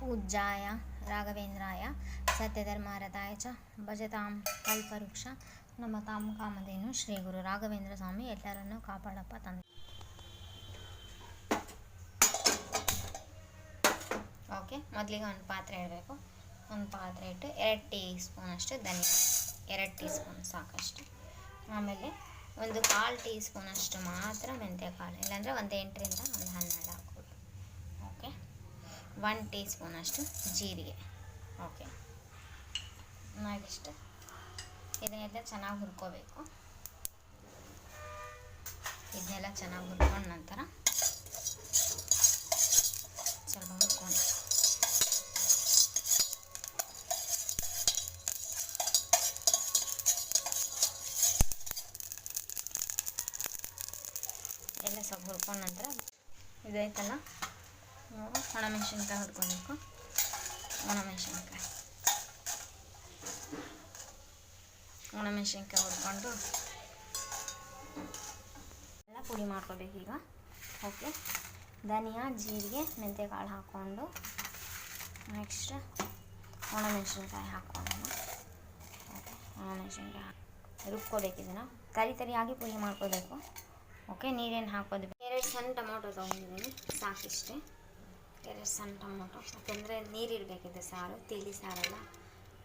ಪೂಜ್ಯಾಯ ರಾಘವೇಂದ್ರಾಯ ಸತ್ಯಧರ್ಮಾರತಾಯ ಚ ಭಜತಾಂ ಕಲ್ಪವೃಕ್ಷ ನಮ್ಮ ತಾಮ ಕಾಮಧೇನು ಶ್ರೀ ಗುರು ರಾಘವೇಂದ್ರ ಸ್ವಾಮಿ ಎಲ್ಲರನ್ನು ಕಾಪಾಡಪ್ಪ ತಂದೆ. ಓಕೆ, ಮೊದಲಿಗೆ ಒಂದು ಪಾತ್ರೆ ಇಡಬೇಕು. ಒಂದು ಪಾತ್ರೆ ಇಟ್ಟು ಎರಡು ಟೀ ಸ್ಪೂನ್ ಅಷ್ಟು ಧನಿಯಾ, ಎರಡು ಟೀ ಸ್ಪೂನ್ ಸಾಕಷ್ಟು. ಆಮೇಲೆ ಒಂದು ಕಾಲು ಟೀ ಸ್ಪೂನ್ ಅಷ್ಟು ಮಾತ್ರ ಮೆಂತ್ಯ ಕಾಳು ಇಲ್ಲಾಂದರೆ ಒಂದು ಎಂಟರಿಂದ ಒಂದು ಹನ್ನೆರಡು ಒನ್ ಟೀ ಸ್ಪೂನ್ ಅಷ್ಟು ಜೀರಿಗೆ. ಓಕೆ ನೆಕ್ಸ್ಟ್ ಇದನ್ನೆಲ್ಲ ಚೆನ್ನಾಗಿ ಹುರ್ಕೋಬೇಕು. ಇದನ್ನೆಲ್ಲ ಚೆನ್ನಾಗಿ ಹುರ್ಕೊಂಡ ನಂತರ ಸ್ವಲ್ಪ ಹುರ್ಕೊಂಡು. ಎಲ್ಲ ಸ್ವಲ್ಪ ಹುರ್ಕೊಂಡ ನಂತರ ಇದೈತಲ್ಲ ನಾವು ಒಣಮೆಣ್ಸಿನ್ಕಾಯಿ ಹುರ್ಕೊಬೇಕು ಒಣಮೆಣಸಿನ್ಕಾಯಿ. ಒಣಮೆಣಸಿನ್ಕಾಯಿ ಹುರ್ಕೊಂಡು ಎಲ್ಲ ಪುಡಿ ಮಾಡ್ಕೋಬೇಕು ಈಗ. ಓಕೆ. ಧನಿಯಾ, ಜೀರಿಗೆ ಮೆಂತ್ಯ ಕಾಳು ಹಾಕ್ಕೊಂಡು ನೆಕ್ಸ್ಟ್ ಒಣಮೆಣಸಿನ್ಕಾಯಿ ಹಾಕ್ಕೊಳ್ಳೋಣ. ಓಕೆ, ಒಣಮೆಣಸಿನ್ಕಾಯಿ ಹಾಕಿ ರುಬ್ಕೋಬೇಕು ಇದನ್ನು. ತರಿ ತರಿಯಾಗಿ ಪುಡಿ ಮಾಡ್ಕೋಬೇಕು. ಓಕೆ, ನೀರೇನು ಹಾಕೋದು ಎರಡು ಸಣ್ಣ ಟೊಮೊಟೊ ತೊಗೊಂಡಿದ್ದೀನಿ, ಸಾಕಿಷ್ಟೇ. ಎರಡು ಸಣ್ಣ ಟೊಮೊಟೊ. ಯಾಕೆಂದರೆ ನೀರಿಡಬೇಕಿದೆ ಸಾರು, ತಿಳಿ ಸಾರಲ್ಲ.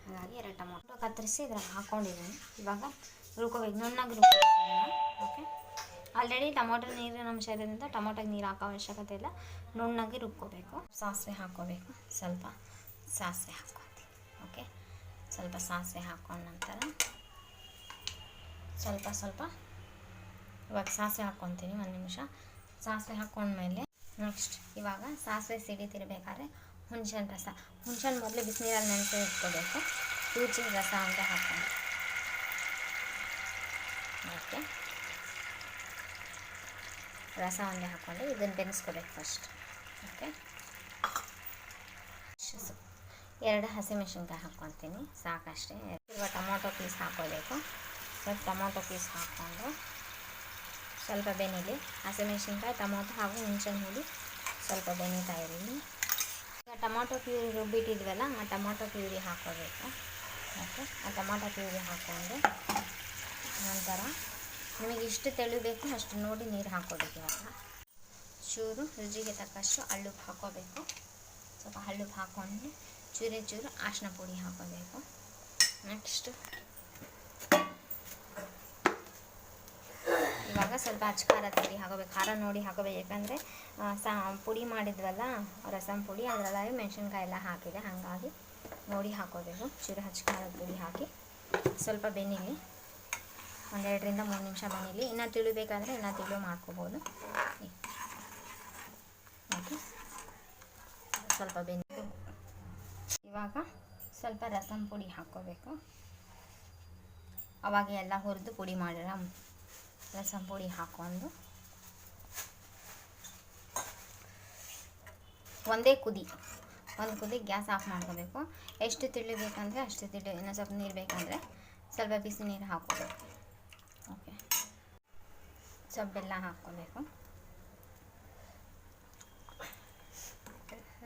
ಹಾಗಾಗಿ ಎರಡು ಟೊಮೊಟೊ ಕತ್ತರಿಸಿ ಇದ್ರಾಗ ಹಾಕ್ಕೊಂಡಿದ್ದೀನಿ ಇವಾಗ ರುಬ್ಕೋಬೇಕು. ನುಣ್ಣಗೆ ರುಬ್ಕೋಬೇಕು ಓಕೆ ಆಲ್ರೆಡಿ ಟೊಮೊಟೊ ನೀರಿನ ಅಂಶ ಇರೋದ್ರಿಂದ ಟೊಮೊಟೊಗೆ ನೀರು ಹಾಕೋ ಅವಶ್ಯಕತೆ ಇಲ್ಲ. ನುಣ್ಣಗೆ ರುಬ್ಕೋಬೇಕು. ಸಾಸಿವೆ ಹಾಕ್ಕೋಬೇಕು. ಸ್ವಲ್ಪ ಸಾಸಿವೆ ಹಾಕ್ಕೊತೀನಿ. ಓಕೆ ಸ್ವಲ್ಪ ಸಾಸಿವೆ ಹಾಕ್ಕೊಂಡ ನಂತರ ಸ್ವಲ್ಪ ಸ್ವಲ್ಪ ಇವಾಗ ಸಾಸಿವೆ ಹಾಕ್ಕೊತೀನಿ. ಒಂದು ನಿಮಿಷ. ಸಾಸಿವೆ ಹಾಕ್ಕೊಂಡ್ಮೇಲೆ ನೆಕ್ಸ್ಟ್, ಇವಾಗ ಸಾಸಿವೆ ಸಿಡಿತಿರ್ಬೇಕಾದ್ರೆ ಹುಣ್ಸೆಹಣ್ಣು ರಸ. ಹುಣ್ಸೆಹಣ್ಣು ಮೊದಲು ಬಿಸಿನೀರಲ್ಲಿ ನೆನೆಸಿ ಇಟ್ಕೋಬೇಕು. ರುಚಿ ರಸ ಅಂತ ಹಾಕ್ಕೊಂಡು ಓಕೆ. ರಸ ಒಂದೇ ಹಾಕ್ಕೊಂಡು ಇದನ್ನು ಬೆನೆಸ್ಕೋಬೇಕು ಫಸ್ಟ್. ಓಕೆ. ಎರಡು ಹಸಿಮೆಣಸಿನ್ಕಾಯಿ ಹಾಕ್ಕೊತೀನಿ. ಸಾಕಷ್ಟೇ. ಟೊಮೊಟೊ ಪೀಸ್ ಹಾಕ್ಕೋಬೇಕು ಸ್ವಲ್ಪ ಟೊಮೊಟೊ ಪೀಸ್ ಹಾಕ್ಕೊಂಡು ಸ್ವಲ್ಪ ಬೆನೀಲಿ ಹಸಿಮೆಣ್ಸಿನ್ಕಾಯಿ ಟೊಮೊಟೊ ಹಾಗೂ ಹುಣಸೆಹಣ್ಣು ಹುಡಿ ಸ್ವಲ್ಪ ಬೆನೀತಾ ಇರಲಿ ಈಗ ಟೊಮೊಟೊ ಪ್ಯೂರಿ ರುಬ್ಬಿಟ್ಟಿದ್ವಲ್ಲ, ಆ ಟೊಮೊಟೊ ಪ್ಯೂರಿ ಹಾಕೋಬೇಕು ಓಕೆ ಆ ಟೊಮೊಟೊ ಪ್ಯೂರಿ ಹಾಕ್ಕೊಂಡು ನಂತರ ನಿಮಗೆ ಇಷ್ಟು ತೆಳಿಬೇಕು ಅಷ್ಟು ನೋಡಿ ನೀರು ಹಾಕೋಬೇಕು ಇವಾಗ. ಚೂರು ರುಚಿಗೆ ತಕ್ಕಷ್ಟು ಹಳ್ಳುಪ್ಪು ಹಾಕೋಬೇಕು ಸ್ವಲ್ಪ ಹಳ್ಳುಪ್ಪು ಹಾಕ್ಕೊಂಡು ಚೂರಿ ಚೂರು ಅರಿಶಿನ ಪುಡಿ ಹಾಕೋಬೇಕು ನೆಕ್ಸ್ಟ್ ಇವಾಗ ಸ್ವಲ್ಪ ಅಚ್ಚ ಖಾರ ಹಾಕೋಬೇಕು, ಖಾರ ನೋಡಿ ಹಾಕೋಬೇಕು. ಯಾಕಂದರೆ ಸಾ, ಪುಡಿ ಮಾಡಿದ್ವಲ್ಲ, ರಸಂ ಪುಡಿ, ಅದರಲ್ಲಾಗಿ ಮೆಣಸಿನ್ಕಾಯಿ ಎಲ್ಲ ಹಾಕಿದೆ. ಹಾಗಾಗಿ ನೋಡಿ ಹಾಕೋಬೇಕು. ಚೂರು ಹಚ್ಚ ಖಾರದ ಪುಡಿ ಹಾಕಿ ಸ್ವಲ್ಪ ಬೆನ್ನಿಲಿ ಒಂದೆರಡರಿಂದ ಮೂರು ನಿಮಿಷ ಬೆನ್ನಿಲಿ ಇನ್ನೂ ತಿಳಿಬೇಕಾದ್ರೆ ಇನ್ನೂ ತಿಳು ಮಾಡ್ಕೋಬೋದು. ಓಕೆ. ಸ್ವಲ್ಪ ಬೆನ್ನಿ ಇವಾಗ ಸ್ವಲ್ಪ ರಸಂ ಪುಡಿ ಹಾಕೋಬೇಕು. ಅವಾಗ ಎಲ್ಲ ಹುರಿದು ಪುಡಿ ಮಾಡಿರ ರಸಂ ಪುಡಿ ಹಾಕೊಂಡು ಒಂದೇ ಕುದಿ, ಒಂದು ಕುದಿ ಗ್ಯಾಸ್ ಆಫ್ ಮಾಡ್ಕೋಬೇಕು. ಎಷ್ಟು ತಿಳಿ ಬೇಕಂದರೆ ಅಷ್ಟು ತಿಳಿ ಇನ್ನೊಂದು ಸ್ವಲ್ಪ ನೀರು ಬೇಕಂದರೆ ಸ್ವಲ್ಪ ಬಿಸಿ ನೀರು ಹಾಕ್ಕೋಬೇಕು. ಓಕೆ. ಸ್ವಲ್ಪ ಬೆಲ್ಲ ಹಾಕ್ಕೋಬೇಕು.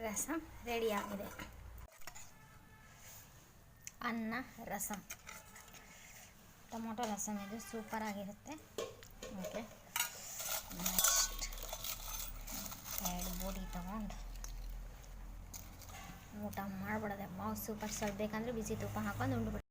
ರಸಂ ರೆಡಿಯಾಗಿದೆ ಅನ್ನ, ರಸಂ. ಟೊಮೊಟೊ, ರಸಂ ಇದು ಸೂಪರಾಗಿರುತ್ತೆ ಓಕೆ ನೆಕ್ಸ್ಟ್ ಎರಡು ಬೋಡಿ ತೊಗೊಂಡು ಊಟ ಮಾಡಿಬಿಡೋದೆ ಬಾವು ಸೂಪರ್ ಸ್ವಲ್ಪ ಬೇಕಂದ್ರೆ ಬಿಸಿ ತುಪ್ಪ ಹಾಕೊಂಡು ಉಂಡ್ಬಿಡು